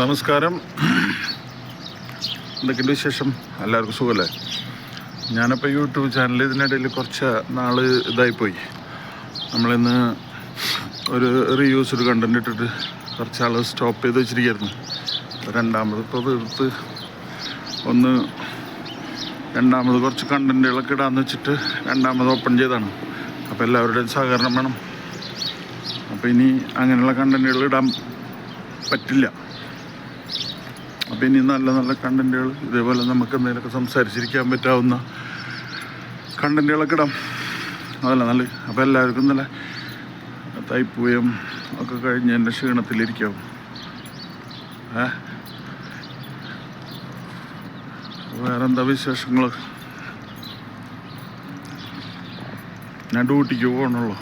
നമസ്കാരം. എന്തൊക്കെയുണ്ട് വിശേഷം? എല്ലാവർക്കും സുഖമല്ലേ? ഞാനിപ്പോൾ യൂട്യൂബ് ചാനൽ ഇതിനിടയിൽ കുറച്ച് നാൾ ഇതായിപ്പോയി. നമ്മളിന്ന് ഒരു റീയൂസ് ഒരു കണ്ടന്റ് ഇട്ടിട്ട് കുറച്ച് ആൾ സ്റ്റോപ്പ് ചെയ്ത് വെച്ചിരിക്കുകയായിരുന്നു. രണ്ടാമത് ഇപ്പോൾ തീർത്ത്. ഒന്ന് രണ്ടാമത് കുറച്ച് കണ്ടന്റുകളൊക്കെ ഇടാന്ന് വെച്ചിട്ട് രണ്ടാമത് ഓപ്പൺ ചെയ്താണ് അപ്പോൾ എല്ലാവരുടെയും സഹകരണം വേണം. അപ്പോൾ ഇനി അങ്ങനെയുള്ള കണ്ടന്റുകൾ ഇടാൻ പറ്റില്ല. അപ്പോൾ ഇനി നല്ല നല്ല കണ്ടന്റുകൾ ഇതേപോലെ നമുക്ക് എന്തെങ്കിലുമൊക്കെ സംസാരിച്ചിരിക്കാൻ പറ്റാവുന്ന കണ്ടന്റുകളൊക്കെ ഇടാം. അതല്ല നല്ല അപ്പോൾ എല്ലാവർക്കും നല്ല തൈപ്പൂയം ഒക്കെ കഴിഞ്ഞ് എന്റെ ക്ഷീണത്തിലിരിക്കാവും ഏ? വേറെന്താ വിശേഷങ്ങൾ ഞാൻ ഡ്യൂട്ടിക്ക് പോകണുള്ളൂ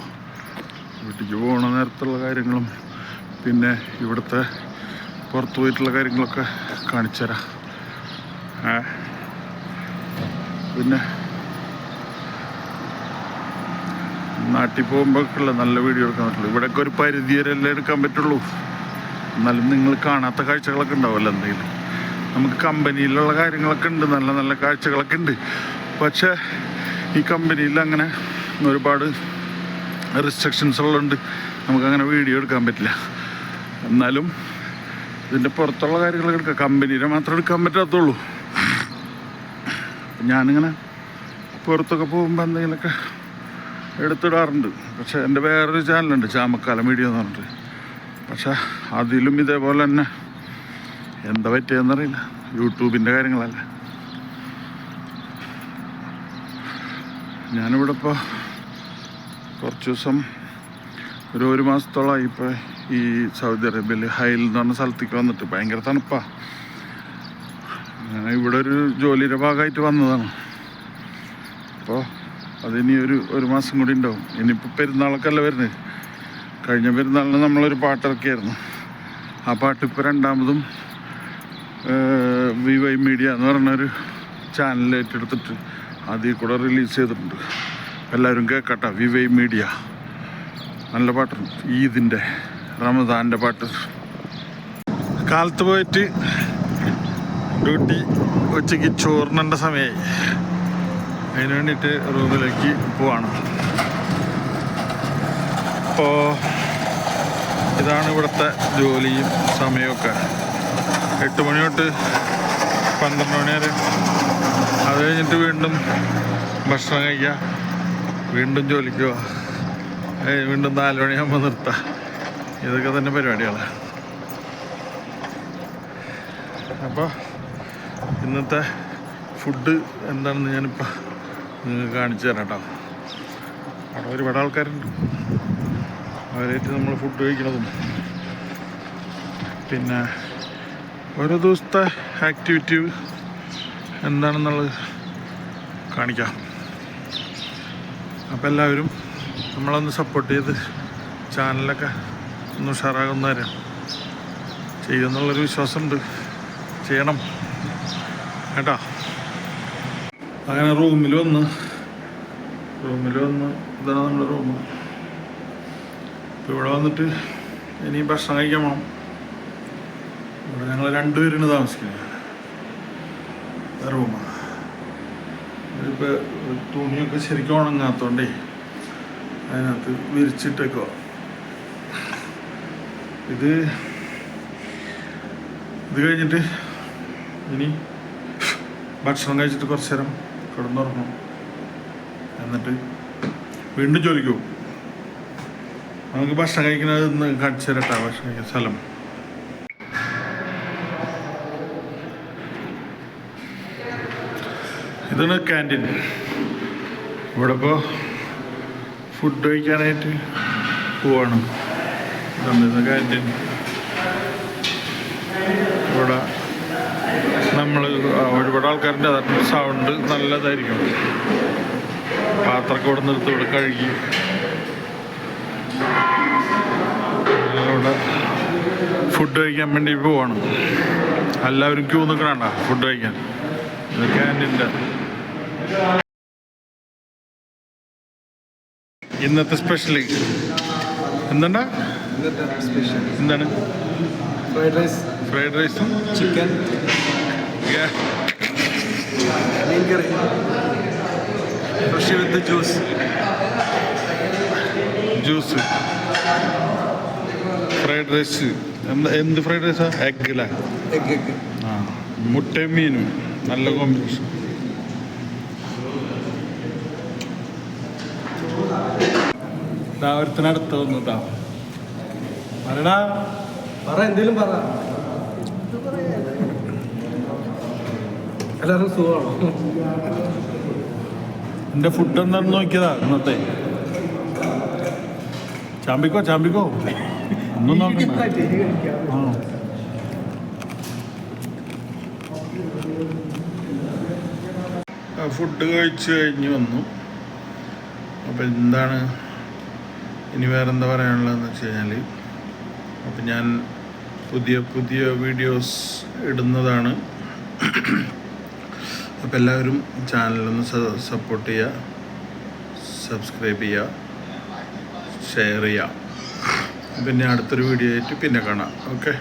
ഡ്യൂട്ടിക്ക് പോകണ നേരത്തുള്ള കാര്യങ്ങളും. പിന്നെ ഇവിടുത്തെ പുറത്ത് പോയിട്ടുള്ള കാര്യങ്ങളൊക്കെ കാണിച്ചു തരാം പിന്നെ നാട്ടിൽ പോകുമ്പോഴൊക്കെയുള്ള നല്ല വീഡിയോ എടുക്കാൻ പറ്റുള്ളൂ. ഇവിടെയൊക്കെ ഒരു പരിധി വരെയല്ലേ എടുക്കാൻ പറ്റുള്ളൂ. എന്നാലും നിങ്ങൾ കാണാത്ത കാഴ്ചകളൊക്കെ ഉണ്ടാവുമല്ലോ എന്തെങ്കിലും. നമുക്ക് കമ്പനിയിലുള്ള കാര്യങ്ങളൊക്കെ ഉണ്ട്. നല്ല നല്ല കാഴ്ചകളൊക്കെ ഉണ്ട്. പക്ഷേ ഈ കമ്പനിയിൽ അങ്ങനെ ഒരുപാട് റെസ്ട്രിക്ഷൻസ് ഉള്ളതുകൊണ്ട് നമുക്കങ്ങനെ വീഡിയോ എടുക്കാൻ പറ്റില്ല. എന്നാലും ഇതിന്റെ പുറത്തുള്ള കാര്യങ്ങളൊക്കെ എടുക്കാം. കമ്പനിയുടെ മാത്രം എടുക്കാൻ പറ്റാത്തുള്ളൂ. ഞാനിങ്ങനെ പുറത്തൊക്കെ പോകുമ്പോൾ എന്തെങ്കിലുമൊക്കെ എടുത്തിടാറുണ്ട്. പക്ഷേ എന്റെ വേറൊരു ചാനലുണ്ട് ചാമക്കാല മീഡിയ എന്ന് പറഞ്ഞിട്ട്. പക്ഷേ അതിലും ഇതേപോലെ തന്നെ. എന്താ പറ്റിയെന്നറിയില്ല യൂട്യൂബിന്റെ കാര്യങ്ങളല്ല. ഞാനിവിടെ ഇപ്പോൾ കുറച്ച് ദിവസം ഒരു ഒരു മാസത്തോളമായി ഇപ്പോൾ ഈ സൗദി അറേബ്യയിൽ ഹൈൽ എന്ന് പറഞ്ഞ സ്ഥലത്തേക്ക് വന്നിട്ട് ഭയങ്കര തണുപ്പാ. ഞാൻ ഇവിടെ ഒരു ജോലിയുടെ ഭാഗമായിട്ട് വന്നതാണ്. അപ്പോൾ അതിനി ഒരു ഒരു മാസം കൂടി ഉണ്ടാവും. ഇനിയിപ്പോൾ പെരുന്നാളൊക്കെയല്ല വരുന്നത് കഴിഞ്ഞ പെരുന്നാളിന് നമ്മളൊരു പാട്ടിറക്കിയായിരുന്നു ആ പാട്ട് ഇപ്പോൾ രണ്ടാമതും വി വൈ മീഡിയ എന്ന് പറഞ്ഞൊരു ചാനൽ ഏറ്റെടുത്തിട്ട് അതിൽ കൂടെ റിലീസ് ചെയ്തിട്ടുണ്ട്. എല്ലാവരും കേൾക്കട്ടെ വി വൈ മീഡിയ. നല്ല പാട്ടുണ്ട്. ഈദിന്റെ റമദാന്റെ പാട്ട്. കാലത്ത് പോയിട്ട് ഡ്യൂട്ടി ഉച്ചയ്ക്ക് ചോറിനേണ്ട സമയമായി അതിന് വേണ്ടിയിട്ട് റൂമിലേക്ക് പോവാണ്. അപ്പോൾ ഇതാണ് ഇവിടുത്തെ ജോലിയും സമയമൊക്കെ എട്ട് മണി തൊട്ട് പന്ത്രണ്ട് മണി വരെ. അത് കഴിഞ്ഞിട്ട് വീണ്ടും ഭക്ഷണം കഴിക്കുക. വീണ്ടും ജോലിക്കുക വീണ്ടും നാല് മണിയാകുമ്പോൾ നിർത്താം. ഇതൊക്കെ തന്നെ പരിപാടികളാണ് അപ്പോൾ ഇന്നത്തെ ഫുഡ് എന്താണെന്ന് ഞാനിപ്പോൾ നിങ്ങൾക്ക് കാണിച്ചു തരാം കേട്ടോ. അവിടെ ഒരുപാട് ആൾക്കാരുണ്ട്. അവരായിട്ട് നമ്മൾ ഫുഡ് കഴിക്കണതും പിന്നെ ഓരോ ദിവസത്തെ ആക്ടിവിറ്റി എന്താണെന്നുള്ളത് കാണിക്കാം. അപ്പോൾ എല്ലാവരും നമ്മളൊന്ന് സപ്പോർട്ട് ചെയ്ത് ചാനലൊക്കെ ഒന്ന് ഉഷാറാകുന്നവരാണ് ചെയ്യുമെന്നുള്ളൊരു വിശ്വാസമുണ്ട്. ചെയ്യണം. കേട്ടോ? അങ്ങനെ റൂമിൽ വന്ന് റൂമിൽ വന്ന് ഇതാണ് നമ്മുടെ റൂം. ഇപ്പോൾ ഇവിടെ വന്നിട്ട് ഇനി ഭക്ഷണം കഴിക്കാൻ പോകണം ഇവിടെ ഞങ്ങൾ രണ്ടുപേരാണ് താമസിക്കുന്നത്. റൂമാണ് ഇതിപ്പോൾ തുണിയൊക്കെ ശരിക്കും ഉണങ്ങാത്തോണ്ടേ അതിനകത്ത് വിരിച്ചിട്ടേക്കോ ഇത് ഇത് കഴിഞ്ഞിട്ട് ഇനി ഭക്ഷണം കഴിച്ചിട്ട് കുറച്ച് നേരം കിടന്നുറങ്ങണം. എന്നിട്ട് വീണ്ടും ജോലിക്ക് നമുക്ക് ഭക്ഷണം കഴിക്കുന്നത് ഇന്ന് കാണിച്ചു തരട്ടാ ഭക്ഷണം കഴിക്കുന്ന സ്ഥലം. ഇതാണ് ക്യാന്റീൻ ഇവിടെ ഇപ്പോൾ ഫുഡ് കഴിക്കാനായിട്ട് പോവാണ്. ഇതാണ് ക്യാന്റീൻ ഇവിടെ നമ്മൾ ഒരുപാട് ആൾക്കാരുടെ സൗണ്ട് നല്ലതായിരിക്കും. പാത്രമൊക്കെ ഇവിടെ നിർത്തി ഇവിടെ കഴുകി. ഇവിടെ ഫുഡ് കഴിക്കാൻ വേണ്ടി പോവാണ്. എല്ലാവരും ക്യൂ നിൽക്കണണ്ട ഫുഡ് കഴിക്കാൻ. ഇത് ക്യാന്റീന്റെ ഇന്നത്തെ സ്പെഷ്യലി എന്താണ് ഇന്നത്തെ സ്പെഷ്യൽ എന്താണ്? ഫ്രൈഡ് റൈസ് ഫ്രൈഡ് റൈസും chicken mean curry fresh with juice juice fried rice എന്താ എന്ത് ഫ്രൈഡ് റൈസാ എഗ് അല്ലേ എഗ് എഗ് ആ. മുട്ടയും മീനും. നല്ല കോമ്പിനേഷൻ ഒരുത്തിനടുത്ത് വന്നുട്ടാ പറയടാ പറ എന്തേലും പറ. എല്ലാവർക്കും സുഖമാണോ? എന്റെ ഫുഡ് എന്താണെന്ന് നോക്കിയതാ ഇന്നത്തെ. ചാമ്പിക്കോ ചാമ്പിക്കോ? ഒന്നും നോക്കണ്ട. ആ. ഫുഡ് കഴിച്ച് കഴിഞ്ഞ് വന്നു. അപ്പോൾ എന്താണ്? ഇനി വേറെന്താ പറയാനുള്ളതെന്ന് വെച്ച് കഴിഞ്ഞാൽ അപ്പം ഞാൻ പുതിയ പുതിയ വീഡിയോസ് ഇടുന്നതാണ്. അപ്പം എല്ലാവരും ചാനലൊന്ന് സപ്പോർട്ട് ചെയ്യുക സബ്സ്ക്രൈബ് ചെയ്യുക ഷെയർ ചെയ്യുക പിന്നെ അടുത്തൊരു വീഡിയോ ആയിട്ട് പിന്നെ കാണാം. ഓക്കെ